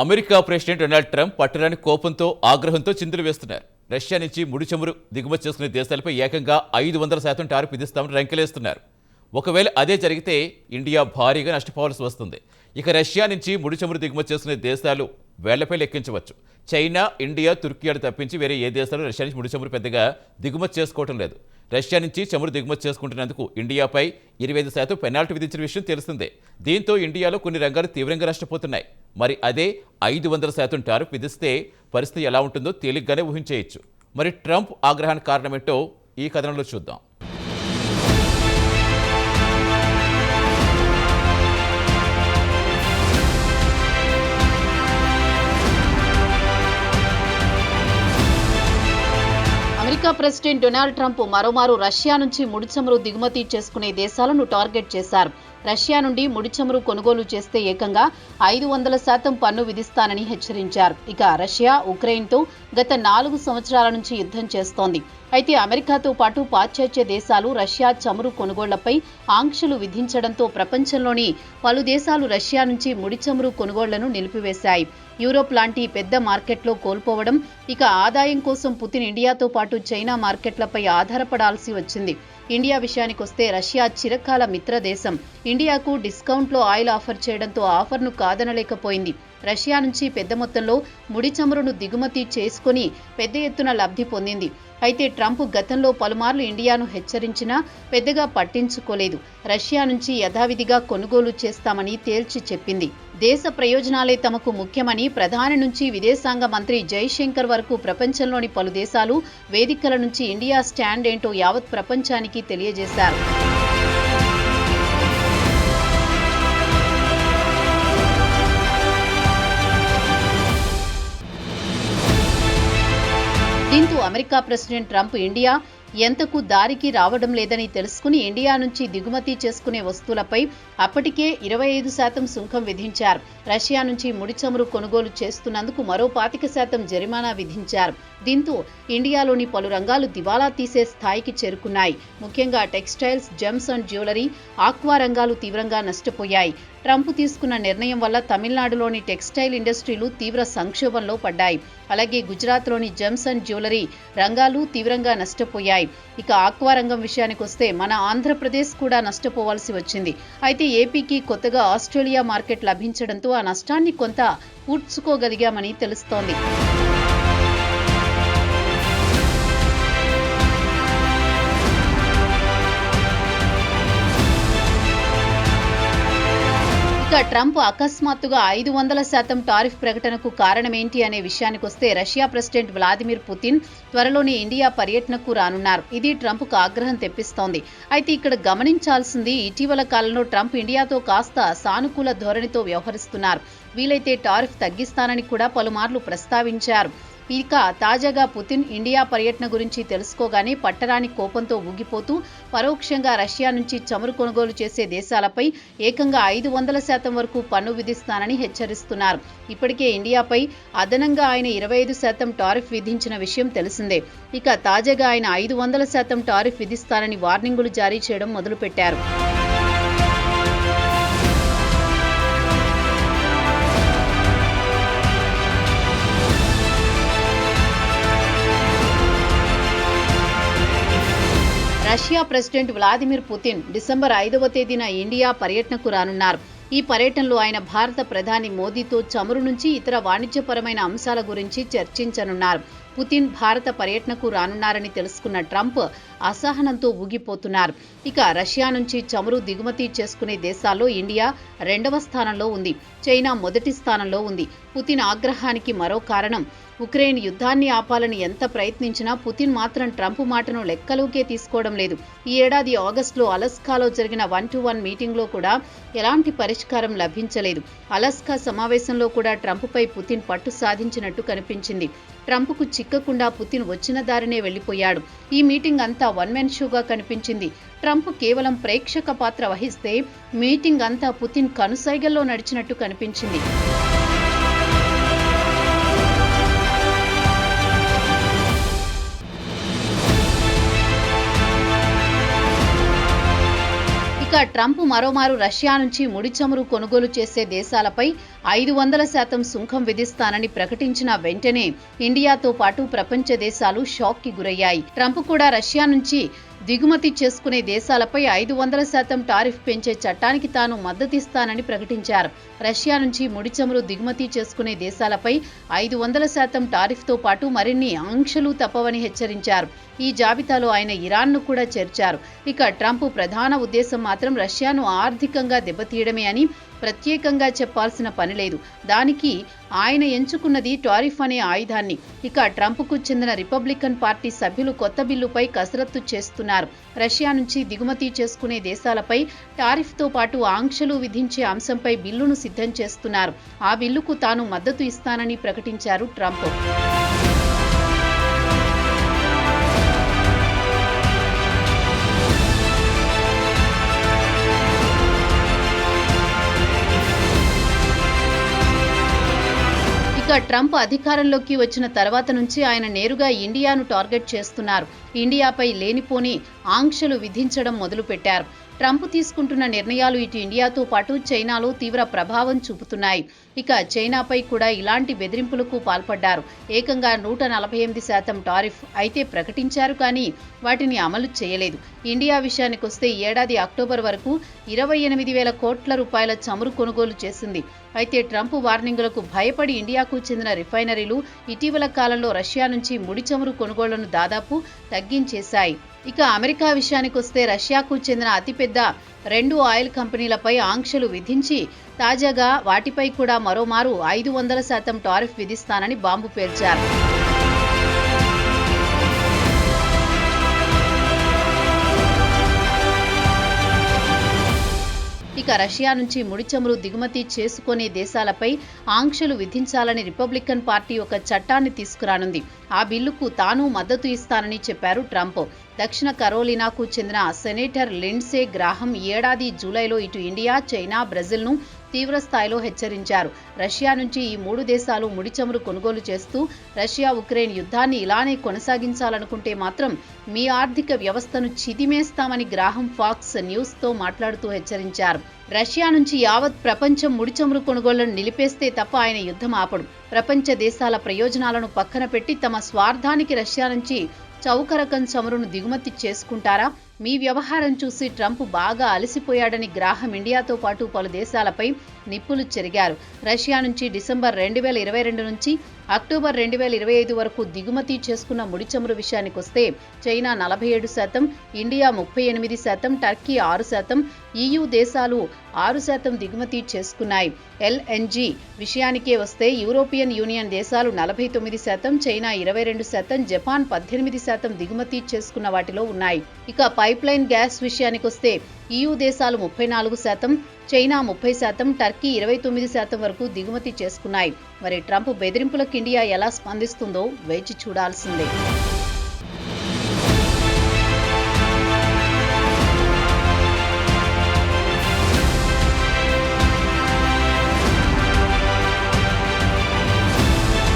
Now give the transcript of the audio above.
America president Donald Trump పట్టరాని కోపంతో ఆగ్రహంతో చిందులు వేస్తున్నారు. రష్యా నుంచి ముడి చమురు దిగుమతి చేసుకునే దేశాలపై ఏకంగా ఐదు వందల శాతం టారిఫ్ విధిస్తామని రంకెలేస్తున్నారు. ఒకవేళ అదే జరిగితే ఇండియా భారీగా నష్టపోవాల్సి వస్తుంది. ఇక రష్యా నుంచి ముడి చమురు దిగుమతి చేసుకునే దేశాలు వేళ్ళపై లెక్కించవచ్చు. చైనా ఇండియా తుర్కియాలు తప్పించి వేరే ఏ దేశాలు రష్యా నుంచి ముడి చమురు పెద్దగా దిగుమతి చేసుకోవటం లేదు. రష్యా నుంచి చమురు దిగుమతి చేసుకుంటున్నందుకు ఇండియాపై ఇరవై ఐదు శాతం పెనాల్టీ విధించిన విషయం తెలిసిందే దీంతో ఇండియాలో కొన్ని రంగాలు తీవ్రంగా నష్టపోతున్నాయి. మరి అదే ఐదు వందల శాతం టారిఫ్ విధిస్తే పరిస్థితి ఎలా ఉంటుందో తేలిగ్గానే ఊహించేయచ్చు. మరి ట్రంప్ ఆగ్రహానికి కారణమేంటో ఈ కథనంలో చూద్దాం. అమెరికా ప్రెసిడెంట్ డొనాల్డ్ ట్రంప్ మరోమారు రష్యా నుంచి ముడి చమురు దిగుమతి చేసుకునే దేశాలను టార్గెట్ చేశారు. రష్యా నుండి ముడి చమురు కొనుగోలు చేస్తే ఏకంగా ఐదు వందల శాతం పన్ను విధిస్తానని హెచ్చరించారు. ఇక రష్యా ఉక్రెయిన్తో గత నాలుగు సంవత్సరాల నుంచి యుద్ధం చేస్తోంది. అయితే అమెరికాతో పాటు పాశ్చాత్య దేశాలు రష్యా చమురు కొనుగోళ్ళపై ఆంక్షలు విధించడంతో ప్రపంచంలోని పలు దేశాలు రష్యా నుంచి ముడి చమురు కొనుగోళ్ళను నిలిపివేశాయి. యూరోప్ లాంటి పెద్ద మార్కెట్లో కోల్పోవడం ఇక ఆదాయం కోసం పుతిన్ ఇండియాతో పాటు చైనా మార్కెట్లపై ఆధారపడాల్సి వచ్చింది. ఇండియా విషయానికొస్తే రష్యా చిరకాల మిత్రదేశం ఇండియాకు డిస్కౌంట్లో ఆయిల్ ఆఫర్ చేయడంతో ఆఫర్ను కాదనలేకపోయింది. రష్యా నుంచి పెద్ద మొత్తంలో ముడి చమురును దిగుమతి చేసుకుని పెద్ద ఎత్తున లబ్ధి పొందింది. అయితే ట్రంప్ గతంలో పలుమార్లు ఇండియాను హెచ్చరించినా పెద్దగా పట్టించుకోలేదు. రష్యా నుంచి యథావిధిగా కొనుగోలు చేస్తామని తేల్చి చెప్పింది. దేశ ప్రయోజనాలే తమకు ముఖ్యమని ప్రధాని నుంచి విదేశాంగ మంత్రి జైశంకర్ వరకు ప్రపంచంలోని పలు దేశాలు వేదికల నుంచి ఇండియా స్టాండ్ ఏంటో యావత్ ప్రపంచానికి తెలియజేశారు. దీంతో అమెరికా ప్రెసిడెంట్ ట్రంప్ ఇండియా ఎంతకు దారికి రావడం లేదని తెలుసుకుని ఇండియా నుంచి దిగుమతి చేసుకునే వస్తువులపై అప్పటికే ఇరవై ఐదు శాతం సుంకం విధించారు. రష్యా నుంచి ముడి చమురు కొనుగోలు చేస్తున్నందుకు మరో పాతిక శాతం జరిమానా విధించారు. దీంతో ఇండియాలోని పలు రంగాలు దివాలా తీసే స్థాయికి చేరుకున్నాయి. ముఖ్యంగా textiles gems and jewellery aqua రంగాలు తీవ్రంగా నష్టపోయాయి. ట్రంప్ తీసుకున్న నిర్ణయం వల్ల తమిళనాడులోని టెక్స్టైల్ ఇండస్ట్రీలు తీవ్ర సంక్షోభంలో పడ్డాయి. అలాగే గుజరాత్లోని జెమ్స్ అండ్ జ్యువెలరీ రంగాలు తీవ్రంగా నష్టపోయాయి. ఇక ఆక్వా రంగం విషయానికి వస్తే మన ఆంధ్రప్రదేశ్ కూడా నష్టపోవాల్సి వచ్చింది. అయితే ఏపీకి కొత్తగా ఆస్ట్రేలియా మార్కెట్ లభించడంతో ఆ నష్టాన్ని కొంత పూడ్చుకోగలిగామని తెలుస్తోంది. ఇక ట్రంప్ అకస్మాత్తుగా ఐదు వందల శాతం టారిఫ్ ప్రకటనకు కారణమేంటి అనే విషయానికొస్తే రష్యా ప్రెసిడెంట్ వ్లాదిమిర్ పుతిన్ త్వరలోనే ఇండియా పర్యటనకు రానున్నారు. ఇది ట్రంప్కు ఆగ్రహం తెప్పిస్తోంది. అయితే ఇక్కడ గమనించాల్సింది ఇటీవల కాలంలో ట్రంప్ ఇండియాతో కాస్త సానుకూల ధోరణితో వ్యవహరిస్తున్నారు. వీలైతే టారిఫ్ తగ్గిస్తానని కూడా పలుమార్లు ప్రస్తావించారు. ఇక తాజాగా పుతిన్ ఇండియా పర్యటన గురించి తెలుసుకోగానే పట్టరాని కోపంతో ఊగిపోతూ పరోక్షంగా రష్యా నుంచి చమురు కొనుగోలు చేసే దేశాలపై ఏకంగా ఐదు వందల శాతం వరకు పన్ను విధిస్తానని హెచ్చరిస్తున్నారు. ఇప్పటికే ఇండియాపై అదనంగా ఆయన ఇరవై ఐదు శాతం టారిఫ్ విధించిన విషయం తెలిసిందే. ఇక తాజాగా ఆయన ఐదు వందల శాతం టారిఫ్ విధిస్తానని వార్నింగులు జారీ చేయడం మొదలుపెట్టారు. Russia president Vladimir Putin December ఐదవ తేదీన ఇండియా పర్యటనకు రానున్నారు. ఈ పర్యటనలో ఆయన భారత ప్రధాని మోదీతో చమురు నుంచి ఇతర వాణిజ్యపరమైన అంశాల గురించి చర్చించనున్నారు. పుతిన్ భారత పర్యటనకు రానున్నారని తెలుసుకున్న ట్రంప్ అసహనంతో ఊగిపోతున్నారు. ఇక రష్యా నుంచి చమురు దిగుమతి చేసుకునే దేశాల్లో ఇండియా రెండవ స్థానంలో ఉంది. చైనా మొదటి స్థానంలో ఉంది. పుతిన్ ఆగ్రహానికి మరో కారణం ఉక్రెయిన్ యుద్ధాన్ని ఆపాలని ఎంత ప్రయత్నించినా పుతిన్ మాత్రం ట్రంప్ మాటను లెక్కలోకే తీసుకోవడం లేదు. ఈ ఏడాది ఆగస్టులో అలస్కాలో జరిగిన వన్ టు వన్ మీటింగ్లో కూడా ఎలాంటి పరిష్కారం లభించలేదు. అలస్కా సమావేశంలో కూడా ట్రంప్పై పుతిన్ పట్టు సాధించినట్టు కనిపించింది. ట్రంప్కు చిక్కకుండా పుతిన్ వచ్చిన దారినే వెళ్ళిపోయాడు ఈ మీటింగ్ అంతా వన్ మెన్ షోగా కనిపించింది. ట్రంప్ కేవలం ప్రేక్షక పాత్ర వహిస్తే మీటింగ్ అంతా పుతిన్ కనుసైగల్లో నడిచినట్టు కనిపించింది. కాగా ట్రంప్ మరోమారు రష్యా నుంచి ముడి చమురు కొనుగోలు చేసే దేశాలపై ఐదు వందల శాతం సుంకం విధిస్తానని ప్రకటించిన వెంటనే ఇండియాతో పాటు ప్రపంచ దేశాలు షాక్కి గురయ్యాయి. ట్రంప్ కూడా రష్యా నుంచి దిగుమతి చేసుకునే దేశాలపై ఐదు వందల శాతం టారిఫ్ పెంచే చట్టానికి తాను మద్దతిస్తానని ప్రకటించారు. రష్యా నుంచి ముడి చమురు దిగుమతి చేసుకునే దేశాలపై ఐదు వందల శాతం టారిఫ్తో పాటు మరిన్ని ఆంక్షలు తప్పవని హెచ్చరించారు. ఈ జాబితాలో ఆయన ఇరాన్ను కూడా చేర్చారు. ఇక ట్రంప్ ప్రధాన ఉద్దేశం మాత్రం రష్యాను ఆర్థికంగా దెబ్బతీయడమే అని ప్రత్యేకంగా చెప్పాల్సిన పని లేదు. దానికి ఆయన ఎంచుకున్నది టారిఫ్ అనే ఆయుధాన్ని. ఇక ట్రంప్కు చెందిన రిపబ్లికన్ పార్టీ సభ్యులు కొత్త బిల్లుపై కసరత్తు చేస్తున్నారు. రష్యా నుంచి దిగుమతి చేసుకునే దేశాలపై టారిఫ్తో పాటు ఆంక్షలు విధించే అంశంపై బిల్లును సిద్ధం చేస్తున్నారు. ఆ బిల్లుకు తాను మద్దతు ఇస్తానని ప్రకటించారు ట్రంప్. ఇక ట్రంప్ అధికారంలోకి వచ్చిన తర్వాత నుంచి ఆయన నేరుగా ఇండియాను టార్గెట్ చేస్తున్నారు. ఇండియాపై లేనిపోని ఆంక్షలు విధించడం మొదలుపెట్టారు. ట్రంప్ తీసుకుంటున్న నిర్ణయాలు ఇటు ఇండియాతో పాటు చైనాలో తీవ్ర ప్రభావం చూపుతున్నాయి. ఇక చైనాపై కూడా ఇలాంటి బెదిరింపులకు పాల్పడ్డారు. ఏకంగా నూట నలభై ఎనిమిది శాతం టారిఫ్ అయితే ప్రకటించారు కానీ వాటిని అమలు చేయలేదు. ఇండియా విషయానికొస్తే ఏడాది అక్టోబర్ వరకు ఇరవై ఎనిమిది వేల కోట్ల రూపాయల చమురు కొనుగోలు చేసింది. అయితే ట్రంప్ వార్నింగులకు భయపడి ఇండియాకు చెందిన రిఫైనరీలు ఇటీవల కాలంలో రష్యా నుంచి ముడి చమురు కొనుగోళ్ళను దాదాపు తగ్గించేశాయి. ఇక అమెరికా విషయానికి వస్తే రష్యాకు చెందిన అతిపెద్ద రెండు ఆయిల్ కంపెనీలపై ఆంక్షలు విధించి తాజాగా వాటిపై కూడా మరోమారు ఐదు వందల శాతం టారిఫ్ విధిస్తానని బాంబు పేర్చారు. ఇక రష్యా నుంచి ముడిచమురు దిగుమతి చేసుకునే దేశాలపై ఆంక్షలు విధించాలని రిపబ్లికన్ పార్టీ ఒక చట్టాన్ని తీసుకురానుంది. ఆ బిల్లుకు తాను మద్దతు ఇస్తానని చెప్పారు ట్రంప్. దక్షిణ కరోలినాకు చెందిన సెనేటర్ లిండ్సే గ్రాహం ఏడాది జూలైలో ఇటు ఇండియా చైనా బ్రెజిల్ను తీవ్రస్థాయిలో హెచ్చరించారు. రష్యా నుంచి ఈ మూడు దేశాలు ముడిచమురు కొనుగోలు చేస్తూ రష్యా ఉక్రెయిన్ యుద్ధాన్ని ఇలానే కొనసాగించాలనుకుంటే మాత్రం మీ ఆర్థిక వ్యవస్థను చిదిమేస్తామని గ్రాహం ఫాక్స్ న్యూస్తో మాట్లాడుతూ హెచ్చరించారు. రష్యా నుంచి యావత్ ప్రపంచం ముడిచమురు కొనుగోళ్ళను నిలిపేస్తే తప్ప ఆయన యుద్ధం ఆపడు. ప్రపంచ దేశాల ప్రయోజనాలను పక్కన పెట్టి తమ స్వార్థానికి రష్యా నుంచి చౌక రకం చమురును దిగుమతి చేసుకుంటారా? మీ వ్యవహారం చూసి ట్రంప్ బాగా అలసిపోయాడని గ్రాహం ఇండియాతో పాటు పలు దేశాలపై నిప్పులు చెరిగారు. రష్యా నుంచి డిసెంబర్ రెండు వేల ఇరవై రెండు నుంచి అక్టోబర్ రెండు వేల ఇరవై ఐదు వరకు దిగుమతి చేసుకున్న ముడి చమురు విషయానికి వస్తే చైనా నలభై ఏడు శాతం ఇండియా ముప్పై ఎనిమిది శాతం టర్కీ ఆరు శాతం ఈయూ దేశాలు ఆరు శాతం దిగుమతి చేసుకున్నాయి. ఎల్ఎన్జీ విషయానికే వస్తే యూరోపియన్ యూనియన్ దేశాలు నలభై తొమ్మిది శాతం చైనా ఇరవై రెండు శాతం జపాన్ పద్దెనిమిది శాతం దిగుమతి చేసుకున్న వాటిలో ఉన్నాయి. ఇక పైప్లైన్ గ్యాస్ విషయానికి వస్తే ఈయూ దేశాలు ముప్పై నాలుగు శాతం చైనా ముప్పై శాతం టర్కీ ఇరవై తొమ్మిది శాతం వరకు దిగుమతి చేసుకున్నాయి. మరి ట్రంప్ బెదిరింపులకు ఇండియా ఎలా స్పందిస్తుందో వేచి చూడాల్సిందే.